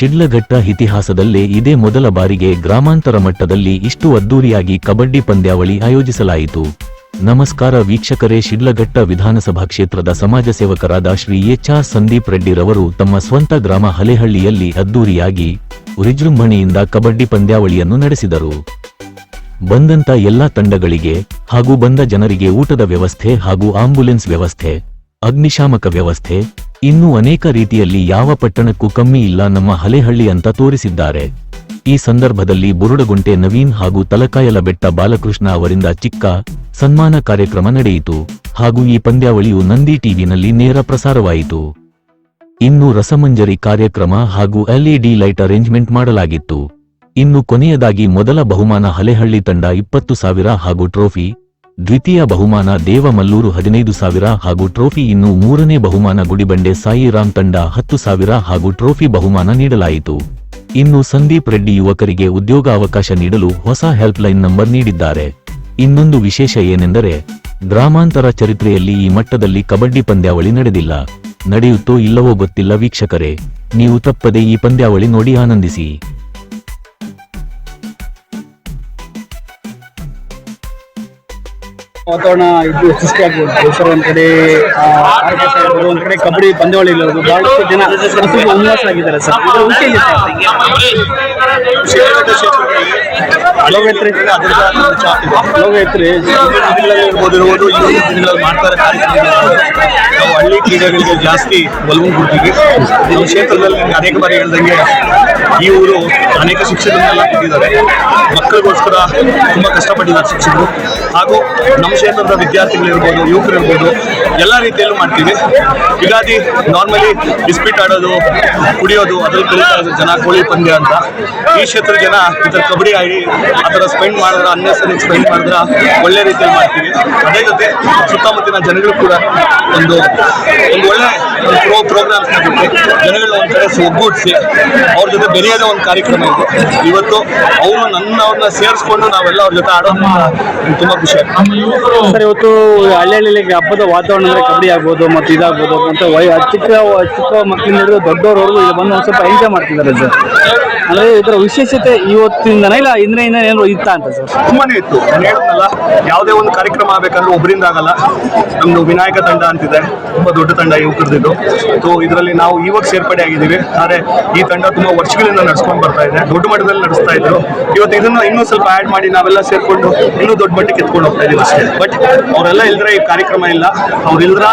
ಶಿಡ್ಲಘಟ್ಟ ಇತಿಹಾಸದಲ್ಲೇ ಇದೇ ಮೊದಲ ಬಾರಿಗೆ ಗ್ರಾಮಾಂತರ ಮಟ್ಟದಲ್ಲಿ ಇಷ್ಟು ಅದ್ದೂರಿಯಾಗಿ ಕಬಡ್ಡಿ ಪಂದ್ಯಾವಳಿ ಆಯೋಜಿಸಲಾಯಿತು. ನಮಸ್ಕಾರ ವೀಕ್ಷಕರೇ, ಶಿಡ್ಲಘಟ್ಟ ವಿಧಾನಸಭಾ ಕ್ಷೇತ್ರದ ಸಮಾಜ ಸೇವಕರಾದ ಶ್ರೀ ಎಚ್ ಆರ್ ಸಂದೀಪ್ ರೆಡ್ಡಿರವರು ತಮ್ಮ ಸ್ವಂತ ಗ್ರಾಮ ಹಲೆಹಳ್ಳಿಯಲ್ಲಿ ಅದ್ದೂರಿಯಾಗಿ ವಿಜೃಂಭಣೆಯಿಂದ ಕಬಡ್ಡಿ ಪಂದ್ಯಾವಳಿಯನ್ನು ನಡೆಸಿದರು. ಬಂದಂತ ಎಲ್ಲಾ ತಂಡಗಳಿಗೆ ಹಾಗೂ ಬಂದ ಜನರಿಗೆ ಊಟದ ವ್ಯವಸ್ಥೆ ಹಾಗೂ ಆಂಬ್ಯುಲೆನ್ಸ್ ವ್ಯವಸ್ಥೆ, ಅಗ್ನಿಶಾಮಕ ವ್ಯವಸ್ಥೆ ಇನ್ನೂ ಅನೇಕ ರೀತಿಯಲ್ಲಿ ಯಾವ ಪಟ್ಟಣಕ್ಕೂ ಕಮ್ಮಿ ಇಲ್ಲ ನಮ್ಮ ಹಲೆಹಳ್ಳಿ ಅಂತ ತೋರಿಸಿದ್ದಾರೆ. ಈ ಸಂದರ್ಭದಲ್ಲಿ ಬುರುಡಗುಂಟೆ ನವೀನ್ ಹಾಗೂ ತಲಕಾಯಲ ಬೆಟ್ಟ ಬಾಲಕೃಷ್ಣ ಅವರಿಂದ ಚಿಕ್ಕ ಸನ್ಮಾನ ಕಾರ್ಯಕ್ರಮ ನಡೆಯಿತು ಹಾಗೂ ಈ ಪಂದ್ಯಾವಳಿಯು ನಂದಿ ಟಿವಿನಲ್ಲಿ ನೇರ ಪ್ರಸಾರವಾಯಿತು. ಇನ್ನು ರಸಮಂಜರಿ ಕಾರ್ಯಕ್ರಮ ಹಾಗೂ ಎಲ್ಇಡಿ ಲೈಟ್ ಅರೇಂಜ್ಮೆಂಟ್ ಮಾಡಲಾಗಿತ್ತು. ಇನ್ನು ಕೊನೆಯದಾಗಿ ಮೊದಲ ಬಹುಮಾನ ಹಲೆಹಳ್ಳಿ ತಂಡ ಇಪ್ಪತ್ತು ಸಾವಿರ ಹಾಗೂ ಟ್ರೋಫಿ ದ್ವಿತೀಯ ಬಹುಮಾನ ದೇವಮಲ್ಲೂರು ಹದಿನೈದು ಸಾವಿರ ಹಾಗೂ ಟ್ರೋಫಿ ಇನ್ನು ಮೂರನೇ ಬಹುಮಾನ ಗುಡಿಬಂಡೆ ಸಾಯಿರಾಮ್ ತಂಡ ಹತ್ತು ಸಾವಿರ ಹಾಗೂ ಟ್ರೋಫಿ ಬಹುಮಾನ ನೀಡಲಾಯಿತು. ಇನ್ನು ಸಂದೀಪ್ ರೆಡ್ಡಿ ಯುವಕರಿಗೆ ಉದ್ಯೋಗಾವಕಾಶ ನೀಡಲು ಹೊಸ ಹೆಲ್ಪ್ ಲೈನ್ ನಂಬರ್ ನೀಡಿದ್ದಾರೆ. ಇನ್ನೊಂದು ವಿಶೇಷ ಏನೆಂದರೆ, ಗ್ರಾಮಾಂತರ ಚರಿತ್ರೆಯಲ್ಲಿ ಈ ಮಟ್ಟದಲ್ಲಿ ಕಬಡ್ಡಿ ಪಂದ್ಯಾವಳಿ ನಡೆದಿಲ್ಲ. ನಡೆಯುತ್ತೋ ಇಲ್ಲವೋ ಗೊತ್ತಿಲ್ಲ ವೀಕ್ಷಕರೇ, ನೀವು ತಪ್ಪದೆ ಈ ಪಂದ್ಯಾವಳಿ ನೋಡಿ ಆನಂದಿಸಿ. ವಾತಾವರಣ ಇದು ಸೃಷ್ಟಿ ಆಗ್ಬೋದು. ಸರ್ ಒಂದ್ ಕಡೆ ಒಂದ್ ಕಡೆ ಕಬಡ್ಡಿ ಪಂದ್ಯಾವಳಿ ಇರೋದು ಬಹಳಷ್ಟು ಜನ ಉಲ್ಲಾಸ ಆಗಿದ್ದಾರೆ ಸರ್. ಈ ಮಾಡ್ತಾರೆ. ನಾವು ಹಳ್ಳಿ ಕ್ರೀಡೆಗಳಿಗೆ ಜಾಸ್ತಿ ಒಲವು ಕೊಡ್ತೀವಿ. ನಮ್ಮ ಕ್ಷೇತ್ರದಲ್ಲಿ ಅನೇಕ ಬಾರಿ ಹೇಳ್ದಂಗೆ ಈ ಊರು ಅನೇಕ ಶಿಕ್ಷಕರನ್ನೆಲ್ಲ ಕೊಟ್ಟಿದ್ದಾರೆ. ಮಕ್ಕಳಿಗೋಸ್ಕರ ತುಂಬ ಕಷ್ಟಪಟ್ಟಿದ್ದಾರೆ ಶಿಕ್ಷಕರು. ಹಾಗೂ ನಮ್ಮ ಕ್ಷೇತ್ರದ ವಿದ್ಯಾರ್ಥಿಗಳಿರ್ಬೋದು, ಯುವಕರಿರ್ಬೋದು ಎಲ್ಲ ರೀತಿಯಲ್ಲೂ ಮಾಡ್ತೀವಿ. ಯುಗಾದಿ ನಾರ್ಮಲಿ ಬಿಸ್ಬಿಟ್ ಆಡೋದು, ಕುಡಿಯೋದು, ಅದ್ರಲ್ಲಿ ಕಲಿತಾ ಜನ ಕೋಳಿ ಪಂದ್ಯ ಅಂತ. ಈ ಕ್ಷೇತ್ರ ಜನ ಈ ಥರ ಕಬಡ್ಡಿ ಆಡಿ ಆ ಥರ ಸ್ಪೆಂಡ್ ಮಾಡಿದ್ರೆ ಅನ್ನೆಸರಿ ಸ್ಪೆಂಡ್ ಮಾಡಿದ್ರೆ ಒಳ್ಳೆ ರೀತಿಯಲ್ಲಿ ಮಾಡ್ತೀವಿ. ಅದೇ ಜೊತೆ ಸುತ್ತಮುತ್ತಿನ ಜನಗಳು ಕೂಡ ಒಂದು ಒಂದು ಒಳ್ಳೆ ಪ್ರೋ ಪ್ರೋಗ್ರಾಮ್ಸ್ನ ಕೊಟ್ಟು ಜನಗಳನ್ನ ಒಂದು ಕಡೆ ಒಗ್ಗೂಡಿಸಿ ಅವ್ರ ಜೊತೆ ಬೆರೆಯೋದೇ ಒಂದು ಕಾರ್ಯಕ್ರಮ ಇದೆ. ಇವತ್ತು ಅವರು ನನ್ನವ್ರನ್ನ ಸೇರಿಸ್ಕೊಂಡು ನಾವೆಲ್ಲ ಅವ್ರ ಜೊತೆ ಆಡೋದು ತುಂಬ ಖುಷಿ ಆಗ್ತದೆ ಇವತ್ತು ಹಳ್ಳಿ ಹಬ್ಬದ ವಾತಾವರಣ ಅಂದ್ರೆ ಕಬಡ್ಡಿ ಆಗ್ಬೋದು ಮತ್ತು ಇದಾಗ್ಬೋದು ಮತ್ತು ವಯ ಚಿಕ್ಕ ಚಿಕ್ಕ ಮಕ್ಕಳಿಂದ ದೊಡ್ಡವರವರೆಗೂ ಇಲ್ಲಿ ಬಂದು ಒಂದು ಸ್ವಲ್ಪ ಎಂಜಾಯ್ ಮಾಡ್ತಿದ್ದಾರೆ ಸರ್. ಅಂದರೆ ಇದರ ವಿಶೇಷತೆ ಇವತ್ತಿಂದನೇ ಇಲ್ಲ ಇಂದಿನಿಂದ ಏನು ಇತ್ತ ಅಂತ ಸರ್? ತುಂಬಾನೇ ಇತ್ತು. ನಾನು ಹೇಳಲ್ಲ ಯಾವುದೇ ಒಂದು ಕಾರ್ಯಕ್ರಮ ಆಗಬೇಕಂದ್ರೆ ಒಬ್ಬರಿಂದ ಆಗಲ್ಲ. ನಮ್ದು ವಿನಾಯಕ ತಂಡ ಅಂತಿದೆ, ತುಂಬಾ ದೊಡ್ಡ ತಂಡ ಯುವಕರದಿದ್ದು ಸೊ ಇದರಲ್ಲಿ ನಾವು ಇವಾಗ ಸೇರ್ಪಡೆ ಆಗಿದ್ದೀವಿ. ಆದರೆ ಈ ತಂಡ ತುಂಬಾ ವರ್ಷಗಳಿಂದ ನಡ್ಸ್ಕೊಂಡು ಬರ್ತಾ ಇದೆ, ದೊಡ್ಡ ಮಟ್ಟದಲ್ಲಿ ನಡೆಸ್ತಾ ಇದ್ರು. ಇವತ್ತು ಇದನ್ನ ಇನ್ನೂ ಸ್ವಲ್ಪ ಆ್ಯಡ್ ಮಾಡಿ ನಾವೆಲ್ಲ ಸೇರ್ಕೊಂಡು ಇನ್ನೂ ದೊಡ್ಡ ಮಟ್ಟಕ್ಕೆ ಎತ್ಕೊಂಡು ಹೋಗ್ತಾ ಇದೀವಿ ಅಷ್ಟೇ. ಬಟ್ ಅವರೆಲ್ಲ ಇಲ್ದ್ರೆ ಈ ಕಾರ್ಯಕ್ರಮ ಇಲ್ಲ. ಅವ್ರು ಇಲ್ದ್ರ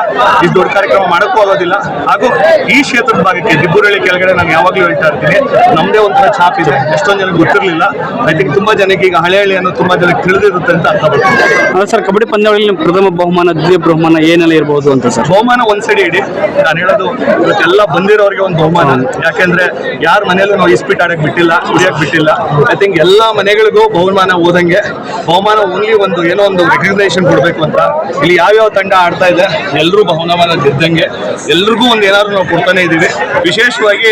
ಈ ದೊಡ್ಡ ಕಾರ್ಯಕ್ರಮ ಮಾಡೋಕ್ಕೂ ಆಗೋದಿಲ್ಲ. ಹಾಗೂ ಈ ಕ್ಷೇತ್ರದ ಭಾಗಕ್ಕೆ ದಿಬ್ಬುರಳ್ಳಿ ಕೆಳಗಡೆ ನಾನು ಯಾವಾಗಲೂ ಹೇಳ್ತಾ ಇರ್ತೀನಿ. ನಮ್ಮದೇ ಒಂಥರ ಛಾಪ್ ಇದೆ. ಎಷ್ಟೊಂದು ಜನಕ್ಕೆ ಗೊತ್ತಿರಲಿಲ್ಲ. ಐ ತಿಂಕ್ ತುಂಬಾ ಜನಕ್ಕೆ ಈಗ ಹಳೆ ಹಳ್ಳಿ ಅನ್ನೋ ತುಂಬಾ ಜನಕ್ಕೆ ತಿಳಿದಿರುತ್ತೆ ಅಂತ ಅರ್ಥ ಬರ್ತದೆ. ಸರ್ ಕಬಡ್ಡಿ ಪಂದ್ಯಾವಳಿಯಲ್ಲಿ ಪ್ರಥಮ ಬಹುಮಾನ ದ್ವಿತೀಯ ಬಹುಮಾನ ಏನೆಲ್ಲ ಇರಬಹುದು ಅಂತ ಸರ್? ಬಹುಮಾನ ಒಂದ್ ಸೈಡ್ ಇಡಿ. ನಾನು ಹೇಳೋದು ಇವತ್ತೆಲ್ಲ ಬಂದಿರೋರಿಗೆ ಒಂದು ಬಹುಮಾನ. ಯಾಕೆಂದ್ರೆ ಯಾರ ಮನೆಯಲ್ಲೂ ನಾವು ಇಸ್ಪಿಟ್ ಆಡಕ್ ಬಿಟ್ಟಿಲ್ಲ ಕುಡಿಯಕ್ ಬಿಟ್ಟಿಲ್ಲ. ಐ ಥಿಂಕ್ ಎಲ್ಲಾ ಮನೆಗಳಿಗೂ ಬಹುಮಾನ ಓದಂಗೆ ಬಹುಮಾನ ಓನ್ಲಿ ಒಂದು ಏನೋ ಒಂದು ರೆಕಗ್ನೈಸೇಷನ್ ಕೊಡಬೇಕು ಅಂತ. ಇಲ್ಲಿ ಯಾವ್ಯಾವ ತಂಡ ಆಡ್ತಾ ಇದೆ ಎಲ್ಲರೂ ಬಹುಮಾನ ಗೆದ್ದಂಗೆ ಎಲ್ರಿಗೂ ಒಂದು ಏನಾದ್ರು ನಾವು ಕೊಡ್ತಾನೆ ಇದ್ದೀವಿ. ವಿಶೇಷವಾಗಿ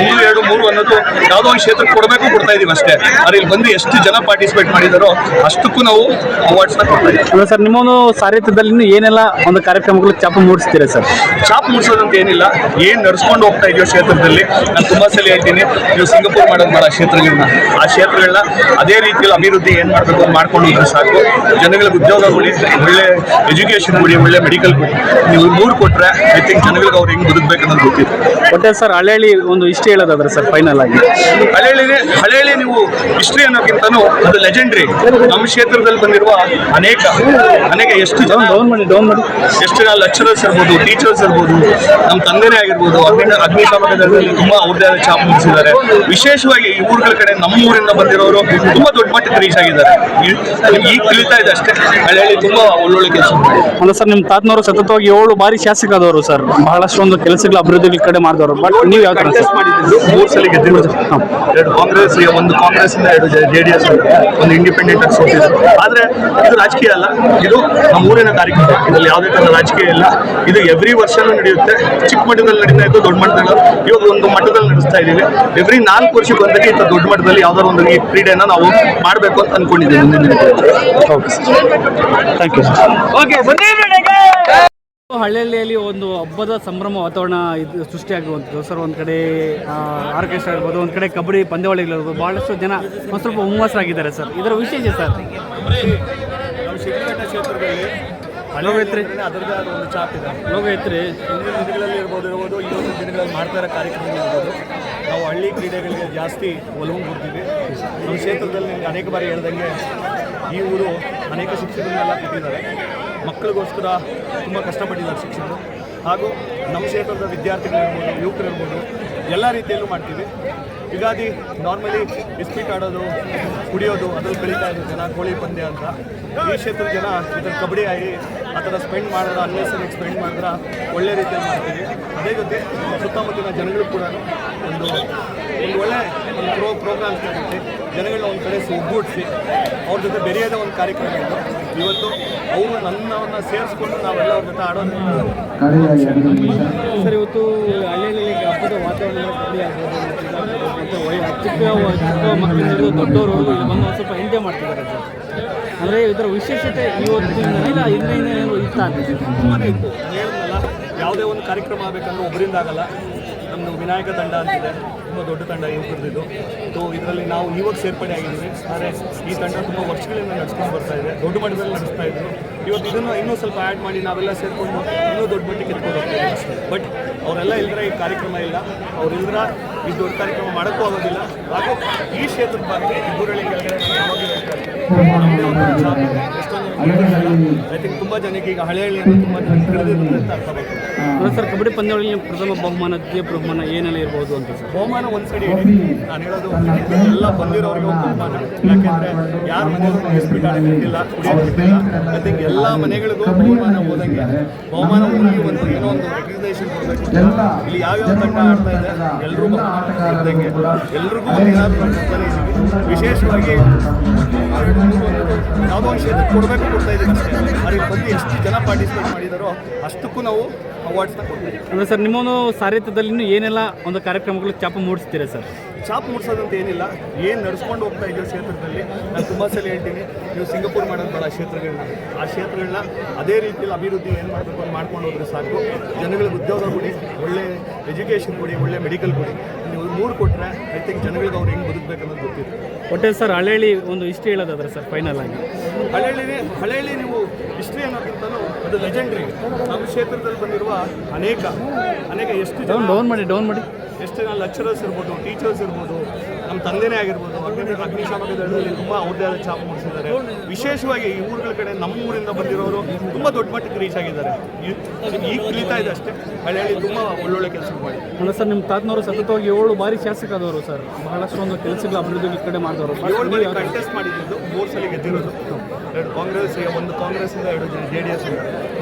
ಒಂದು ಎರಡು ಮೂರು ಅನ್ನೋದು ಯಾವುದೋ ಒಂದು ಕ್ಷೇತ್ರಕ್ಕೆ ಕೊಡಬೇಕು ಕೊಡ್ತಾ ಇದೀವಿ ಅಷ್ಟೇ. ಆದ್ರೆ ಇಲ್ಲಿ ಬಂದು ಎಷ್ಟು ಜನ ಪಾರ್ಟಿಸಿಪೇಟ್ ಮಾಡಿದಾರೋ ಅಷ್ಟಕ್ಕೂ ನಾವು ಅವಾರ್ಡ್ಸ್ನ ಕೊಡ್ತಾ ಸರ್ ನಿಮ್ಮ ಒಂದು ಸಾರಥ್ಯದಲ್ಲಿ ಏನೆಲ್ಲ ಒಂದು ಕಾರ್ಯಕ್ರಮಗಳು ಚಾಪು ಮೂಡಿಸ್ತೀರಾ ಸರ್? ಚಾಪು ಮೂಡಿಸೋದಂತ ಏನಿಲ್ಲ. ಏನು ನಡ್ಸ್ಕೊಂಡು ಹೋಗ್ತಾ ಇದೆಯೋ ಕ್ಷೇತ್ರದಲ್ಲಿ ನಾನು ತುಂಬಾ ಸಲ ಹೇಳ್ತೀನಿ ನೀವು ಸಿಂಗಪುರ್ ಮಾಡೋದು ಬೇಡ ಕ್ಷೇತ್ರಗಳನ್ನ. ಆ ಕ್ಷೇತ್ರಗಳನ್ನ ಅದೇ ರೀತಿಯಲ್ಲಿ ಅಭಿವೃದ್ಧಿ ಏನು ಮಾಡಬೇಕು ಮಾಡ್ಕೊಂಡು ಹೋದ್ರೆ ಸಾಕು. ಜನಗಳಿಗೆ ಉದ್ಯೋಗ ಒಳ್ಳೆ ಎಜುಕೇಶನ್ ಕೊಡಿ ಒಳ್ಳೆ ಮೆಡಿಕಲ್ ನೀವು ಮೂರು ಕೊಟ್ಟರೆ ಐ ಥಿಂಕ್ ಜನಗಳಿಗೆ ಅವ್ರು ಹೆಂಗೆ ಬದುಕಬೇಕು ಅನ್ನೋದು ಗೊತ್ತಿತ್ತು ಒಟ್ಟೆ ಸರ್ ಹಳ್ಳಿ ಒಂದು ಇಷ್ಟ ಹೇಳೋದಾದ್ರೆ ಸರ್ ಫೈನಲ್ ಆಗಿ. ಹಳೇಳಿ ಹಳೇಳಿ ನೀವು ಹಿಸ್ಟ್ರಿ ಅನ್ನೋಕ್ಕಿಂತನೂ ಅದು ಲೆಜೆಂಡ್ರಿ ನಮ್ಮ ಕ್ಷೇತ್ರದಲ್ಲಿ ಬಂದಿರುವ ಅನೇಕ ಅನೇಕ ಎಷ್ಟು ಜನ ಡೌನ್ ಮಾಡಿ ಡೌನ್ ಮಾಡಿ. ಎಷ್ಟು ಜನ ಲೆಕ್ಚರರ್ಸ್ ಇರ್ಬೋದು ಟೀಚರ್ಸ್ ಇರ್ಬೋದು ನಮ್ಮ ತಂದೆನೇ ಆಗಿರ್ಬೋದು ಅಗ್ನಿ ಅಗ್ನಿಶಾಮಕದಲ್ಲಿ ತುಂಬ ಅವ್ರದ್ದೇ ಆದ ಛಾಪ್ ಮುಗಿಸಿದ್ದಾರೆ. ವಿಶೇಷವಾಗಿ ಈ ಊರುಗಳ ಕಡೆ ನಮ್ಮ ಊರಿಂದ ಬಂದಿರೋರು ತುಂಬ ದೊಡ್ಡ ಮಟ್ಟಕ್ಕೆ ರೀಚ್ ಆಗಿದ್ದಾರೆ. ಈಗ ತಿಳಿತಾ ಇದೆ ಅಷ್ಟೇ. ಹಳೇಳಿ ತುಂಬ ಒಳ್ಳೊಳ್ಳೆ ಕೆಲಸ ಅಲ್ಲ ಸರ್ ನಿಮ್ಮ ತಾತನವರು ಸತತವಾಗಿ ಏಳು ಬಾರಿ ಶಾಸಕರಾದವರು ಸರ್. ಬಹಳಷ್ಟು ಒಂದು ಕೆಲಸಗಳ ಅಭಿವೃದ್ಧಿ ಕಡೆ ಮಾಡಿದವರು. ಬಟ್ ನೀವು ಯಾವ ಸರ್? ಕಾಂಗ್ರೆಸ್ ಮೂರು ಸಲ ಗೆದ್ದಿರೋದು ಎರಡು ಕಾಂಗ್ರೆಸ್ ಒಂದು ಕಾಂಗ್ರೆಸ್ ಇಂದ ಎರಡು ಜೆ ಡಿ ಎಸ್ ಒಂದು ಇಂಡಿಪೆಂಡೆಂಟ್ ಆಗಿ ಸೋತಿದ್ರು ಆದ್ರೆ ಇದು ರಾಜಕೀಯ ಅಲ್ಲ. ಇದು ನಮ್ಮ ಊರಿನ ಕಾರ್ಯಕ್ರಮ. ಇದರಲ್ಲಿ ಯಾವುದೇ ತರ ರಾಜಕೀಯ ಇಲ್ಲ. ಇದು ಎವ್ರಿ ವರ್ಷನೂ ನಡೆಯುತ್ತೆ. ಚಿಕ್ಕ ಮಟ್ಟದಲ್ಲಿ ನಡೀತಾ ಇತ್ತು ದೊಡ್ಡ ಮಟ್ಟದಲ್ಲಿ. ಇವಾಗ ಒಂದು ಮಟ್ಟದಲ್ಲಿ ನಡೆಸ್ತಾ ಇದೀವಿ ಎವ್ರಿ ನಾಲ್ಕು ವರ್ಷಕ್ಕೆ ಒಂದಕ್ಕೆ ಇಂಥ ದೊಡ್ಡ ಮಟ್ಟದಲ್ಲಿ ಯಾವ್ದಾದ್ರು ಒಂದು ಈ ಕ್ರೀಡೆನ ನಾವು ಮಾಡಬೇಕು ಅಂತ ಅನ್ಕೊಂಡಿದ್ದೀವಿ ಮುಂದಿನ okay sir thank you sir ಹಳ್ಳಿಯಲ್ಲಿ ಒಂದು ಹಬ್ಬದ ಸಂಭ್ರಮ ವಾತಾವರಣ ಇದು ಸೃಷ್ಟಿಯಾಗುವಂಥದ್ದು. ಸರ್ ಒಂದು ಕಡೆ ಆರ್ಕೆಸ್ಟ್ರಾ ಇರ್ಬೋದು ಒಂದು ಕಡೆ ಕಬಡ್ಡಿ ಪಂದ್ಯಾವಳಿಗಳಿರ್ಬೋದು ಭಾಳಷ್ಟು ಜನ ಒಂದು ಸ್ವಲ್ಪ ಹುಮ್ಮಸ್ಸಾಗಿದ್ದಾರೆ ಸರ್. ಇದರ ವಿಶೇಷ ಸರ್? ಲೋಗೈತ್ರಿ ಅದರದೇ ಆದ ಒಂದು ಚಾಪ್ ಇದೆ. ಲೋಗೈತ್ರಿ ಹಿಂದಿನ ದಿನಗಳಲ್ಲಿ ಇರ್ಬೋದು ಇರ್ಬೋದು ಇವತ್ತಿನ ದಿನಗಳಲ್ಲಿ ಮಾಡ್ತಾ ಇರೋ ಕಾರ್ಯಕ್ರಮಗಳು ಇರ್ಬೋದು. ನಾವು ಹಳ್ಳಿ ಕ್ರೀಡೆಗಳಿಗೆ ಜಾಸ್ತಿ ಒಲವು ಕೊಡ್ತೀವಿ. ನಮ್ಮ ಕ್ಷೇತ್ರದಲ್ಲಿ ನಿಮ್ಗೆ ಅನೇಕ ಬಾರಿ ಹೇಳ್ದಂಗೆ ಈ ಊರು ಅನೇಕ ಶಿಕ್ಷಕರನ್ನೆಲ್ಲ ಕೊಟ್ಟಿದ್ದಾರೆ. ಮಕ್ಕಳಿಗೋಸ್ಕರ ತುಂಬ ಕಷ್ಟಪಟ್ಟಿದ್ದಾರೆ ಶಿಕ್ಷಕರು. ಹಾಗೂ ನಮ್ಮ ಕ್ಷೇತ್ರದ ವಿದ್ಯಾರ್ಥಿಗಳಿರ್ಬೋದು ಯುವಕರಿರ್ಬೋದು ಎಲ್ಲ ರೀತಿಯಲ್ಲೂ ಮಾಡ್ತೀವಿ. ಯುಗಾದಿ ನಾರ್ಮಲಿ ಬಿಸ್ಕಿಟ್ ಆಡೋದು, ಕುಡಿಯೋದು, ಅದ್ರಲ್ಲಿ ಬೆಳೀತಾ ಇದ್ರು ಜನ, ಕೋಳಿ ಪಂದ್ಯ ಅಂತ. ಈ ಕ್ಷೇತ್ರದ ಜನ ಇದನ್ನು ಕಬಡ್ಡಿ ಆಗಿ ಆ ಥರ ಸ್ಪೆಂಡ್ ಮಾಡಿದ್ರೆ ಅನ್ನೆಸರಿ ಸ್ಪೆಂಡ್ ಮಾಡಿದ್ರೆ ಒಳ್ಳೆ ರೀತಿಯಲ್ಲಿ ಮಾಡ್ತೀವಿ. ಅದೇ ಜೊತೆ ಸುತ್ತಮುತ್ತಲಿನ ಜನಗಳು ಕೂಡ ಒಂದು ಒಂದು ಒಳ್ಳೆ ಒಂದು ಪ್ರೋ ಪ್ರೋಗ್ರಾಮ್ಸ್ ನಡೆಸಿ ಜನಗಳನ್ನ ಒಂದು ಕಡೆ ಒಗ್ಗೂಡಿಸಿ ಅವ್ರ ಜೊತೆ ಬೆರೆಯೋದೇ ಒಂದು ಕಾರ್ಯಕ್ರಮ ಇದು. ಇವತ್ತು ಅವರು ನನ್ನವನ್ನು ಸೇರಿಸ್ಕೊಂಡು ನಾವೆಲ್ಲ ಅವ್ರ ಜೊತೆ ಆಡೋದು ಸರ್ ಇವತ್ತು ಹಳ್ಳಿಯಲ್ಲಿ ಹಬ್ಬದ ವಾತಾವರಣ ಚಿಕ್ಕ ಚಿಕ್ಕ ಮಕ್ಕಳಿಂದ ದೊಡ್ಡವರು ಬಂದು ಒಂದು ಸ್ವಲ್ಪ ಎಂಜಾಯ್ ಮಾಡ್ತಿದ್ದಾರೆ ಸರ್. ಅಂದರೆ ಇದರ ವಿಶೇಷತೆ ಇವತ್ತು ಇಲ್ಲ ಇದರಿಂದ ಏನು ಇಷ್ಟ ಆಗ್ತದೆ ತುಂಬಾ ಇತ್ತು. ಹೇಳಿದ್ನಲ್ಲ ಯಾವುದೇ ಒಂದು ಕಾರ್ಯಕ್ರಮ ಆಗಬೇಕಂದ್ರೆ ಒಬ್ಬರಿಂದ ಆಗಲ್ಲ. ವಿನಾಯಕ ತಂಡ ಅಂತಿದೆ. ತುಂಬ ದೊಡ್ಡ ತಂಡ ಯುವಕರದ್ದು ಸೊ ಇದರಲ್ಲಿ ನಾವು ಇವಾಗ ಸೇರ್ಪಡೆ ಆಗಿದ್ದೀವಿ. ಆದರೆ ಈ ತಂಡ ತುಂಬ ವರ್ಷಗಳಿಂದ ನಡೆಸ್ಕೊಂಡು ಬರ್ತಾ ಇದೆ. ದೊಡ್ಡ ಮಟ್ಟದಲ್ಲಿ ನಡೆಸ್ತಾ ಇದ್ರು. ಇವತ್ತು ಇದನ್ನು ಇನ್ನೂ ಸ್ವಲ್ಪ ಆ್ಯಡ್ ಮಾಡಿ ನಾವೆಲ್ಲ ಸೇರಿಕೊಂಡು ಇನ್ನೂ ದೊಡ್ಡ ಮಟ್ಟಿಗೆ ಎತ್ಕೊಂಡು ಬಟ್ ಅವರೆಲ್ಲ ಇಲ್ಲದ್ರೆ ಈ ಕಾರ್ಯಕ್ರಮ ಇಲ್ಲ. ಅವ್ರು ಇಲ್ದ್ರ ಈ ದೊಡ್ಡ ಕಾರ್ಯಕ್ರಮ ಮಾಡೋಕ್ಕೂ ಆಗೋದಿಲ್ಲ. ಹಾಗೂ ಈ ಕ್ಷೇತ್ರದ ಬಗ್ಗೆ ಇದೆ. ಎಷ್ಟೊಂದು ಐ ಥಿಂಕ್ ತುಂಬ ಜನಕ್ಕೆ ಈಗ ಹಳೆ ಹಳ್ಳಿಯನ್ನು ತುಂಬ ಜನ ಅರ್ಥ ಸರ್ ಕಬಡ್ಡಿ ಪಂದ್ಯಾವಳಿಯಲ್ಲಿ ಪ್ರಥಮ ಬಹುಮಾನ ದ್ವಿತೀಯ ಬಹುಮಾನ ಏನೆಲ್ಲ ಇರ್ಬೋದು ಅಂತ ಸರ್? ಬಹುಮಾನ ಒಂದು ಸೈಡ್ ಇಡಿ ನಾನು ಹೇಳೋದು ಎಲ್ಲ ಬಂದಿರೋರಿಗೆ ಒಂದು ಬಹುಮಾನ. ಯಾಕೆಂದ್ರೆ ಯಾರ ಆಡೋಕ್ಕಿಲ್ಲ ಕುಡಿಯೋಕ್ಕಿಲ್ಲ ಐ ಎಲ್ಲ ಮನೆಗಳಿಗೂ ಬಹುಮಾನ ಹೋದಂಗೆ. ಬಹುಮಾನ ಹೋಗಿ ಒಂದು ಏನೋ ಒಂದು ರೆಕಗ್ನೈಸೇಷನ್ ಕೊಡಬೇಕು. ಇಲ್ಲಿ ಯಾವ್ಯಾವ ತಂಡ ಆಡ್ತಾ ಇದೆ ಎಲ್ಲರೂ ಬಹುಮಾನ ಇದ್ದಂಗೆ ಎಲ್ರಿಗೂ ಒಂದು ಏನಾದರೂ ಒಂದು ವಿಶೇಷವಾಗಿ ಯಾವುದೋ ಒಂದು ಕ್ಷೇತ್ರಕ್ಕೆ ಕೊಡಬೇಕು ಕೊಡ್ತಾ ಇದೆ ಅಷ್ಟೇ. ಬಂದು ಎಷ್ಟು ಜನ ಪಾರ್ಟಿಸಿಪೇಟ್ ಮಾಡಿದಾರೋ ಅಷ್ಟಕ್ಕೂ ನಾವು ಅವಾರ್ಡ್ಸ್ನ ಕೊಡ್ತೀವಿ ಅಂದರೆ ಸರ್ ನಿಮ್ಮೊಂದು ಸಾರಥ್ಯದಲ್ಲಿ ಏನೆಲ್ಲ ಒಂದು ಕಾರ್ಯಕ್ರಮಗಳು ಚಾಪ ಮೂಡಿಸ್ತೀರಾ ಸರ್? ಚಾಪ್ ಮೂಡಿಸೋದಂತ ಏನಿಲ್ಲ. ಏನು ನಡ್ಸ್ಕೊಂಡು ಹೋಗ್ತಾ ಇದೆಯೋ ಕ್ಷೇತ್ರದಲ್ಲಿ? ನಾನು ತುಂಬ ಸಲ ಹೇಳ್ತೀನಿ ನೀವು ಸಿಂಗಪೂರ್ ಮಾಡೋದು ಬೇಡ ಆ ಕ್ಷೇತ್ರಗಳನ್ನ. ಆ ಕ್ಷೇತ್ರಗಳನ್ನ ಅದೇ ರೀತಿಯಲ್ಲಿ ಅಭಿವೃದ್ಧಿ ಏನು ಮಾಡಬೇಕು ಅಂತ ಮಾಡ್ಕೊಂಡು ಹೋದ್ರೆ ಸಾಕು. ಜನಗಳಿಗೆ ಉದ್ಯೋಗ ಕೊಡಿ ಒಳ್ಳೆ ಎಜುಕೇಷನ್ ಕೊಡಿ ಒಳ್ಳೆ ಮೆಡಿಕಲ್ ಕೊಡಿ. ನೀವು ಮೂರು ಕೊಟ್ಟರೆ ಐ ಥಿಂಕ್ ಜನಗಳಿಗೆ ಅವ್ರು ಹೆಂಗೆ ಬದುಕಬೇಕು ಅನ್ನೋದು ಗೊತ್ತಿತ್ತು ಒಟ್ಟೆ ಸರ್ ಹಳೇಳಿ ಒಂದು ಇಷ್ಟು ಹೇಳೋದಾದ್ರೆ ಸರ್ ಫೈನಲ್ ಆಗಿ. ಹಳೇಳಿ ಹಳೇಳಿ ನೀವು ಹಿಸ್ಟ್ರಿ ಅನ್ನೋದಕ್ಕಿಂತಲೂ ಅದು ಲೆಜೆಂಡ್ರಿ. ನಮ್ಮ ಕ್ಷೇತ್ರದಲ್ಲಿ ಬಂದಿರುವ ಅನೇಕ ಅನೇಕ ಎಷ್ಟು ಜನ ಡೌನ್ ಮಾಡಿ ಡೌನ್ ಮಾಡಿ. ಎಷ್ಟು ಜನ ಲೆಕ್ಚರರ್ಸ್ ಇರ್ಬೋದು ಟೀಚರ್ಸ್ ಇರ್ಬೋದು ನಮ್ಮ ತಂದೆನೇ ಆಗಿರ್ಬೋದು ಅಗ್ನಿ ಅಗ್ನಿಶಾಮಕ ದಳದಲ್ಲಿ ತುಂಬ ಅವ್ರದ್ದೇ ಆದ ಛಾಪು ಮೂಡಿಸಿದ್ದಾರೆ ವಿಶೇಷವಾಗಿ ಈ ಊರುಗಳ ಕಡೆ ನಮ್ಮ ಊರಿಂದ ಬಂದಿರೋರು ತುಂಬ ದೊಡ್ಡ ಮಟ್ಟಕ್ಕೆ ರೀಚ್ ಆಗಿದ್ದಾರೆ. ಈ- ಈಗ ಕಲಿತಾ ಇದೆ ಅಷ್ಟೇ. ಹಳ್ಳಿಯಲ್ಲಿ ತುಂಬ ಒಳ್ಳೊಳ್ಳೆ ಕೆಲಸ ಮಾಡಿ. ಅಲ್ಲ ಸರ್ ನಿಮ್ಮ ತಾತನವರು ಸತತವಾಗಿ ಏಳು ಬಾರಿ ಶಾಸಕರಾದವರು ಸರ್. ಬಹಳಷ್ಟು ಒಂದು ಕೆಲಸಗಳ ಅಭಿವೃದ್ಧಿ ಕಡೆ ಮಾಡಿದವರು. ಏಳು ಬಾರಿ ಕಂಟೆಸ್ಟ್ ಮಾಡಿದ್ದು ಮೂರು ಸಲ ಗೆದ್ದಿರೋದು. ಎರಡು ಕಾಂಗ್ರೆಸ್ ಒಂದು ಕಾಂಗ್ರೆಸ್ಸಿಂದ ಎರಡು ಜೆ ಡಿ ಎಸ್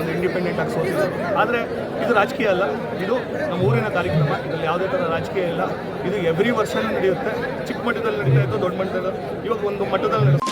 ಒಂದು ಇಂಡಿಪೆಂಡೆಂಟ್ ಆಗಿ ಸೋತಿದೆ. ಆದರೆ ಇದು ರಾಜಕೀಯ ಅಲ್ಲ. ಇದು ನಮ್ಮ ಊರಿನ ಕಾರ್ಯಕ್ರಮ. ಇದರಲ್ಲಿ ಯಾವುದೇ ಥರ ರಾಜಕೀಯ ಇಲ್ಲ. ಇದು ಎವ್ರಿ ವರ್ಷನೂ ನಡೆಯುತ್ತೆ. ಚಿಕ್ಕ ಮಟ್ಟದಲ್ಲಿ ನಡೀತಾ ಇತ್ತು, ದೊಡ್ಡ ಮಟ್ಟದಲ್ಲಿ. ಇವಾಗ ಒಂದು ಮಟ್ಟದಲ್ಲಿ ನಡೆಯುತ್ತೆ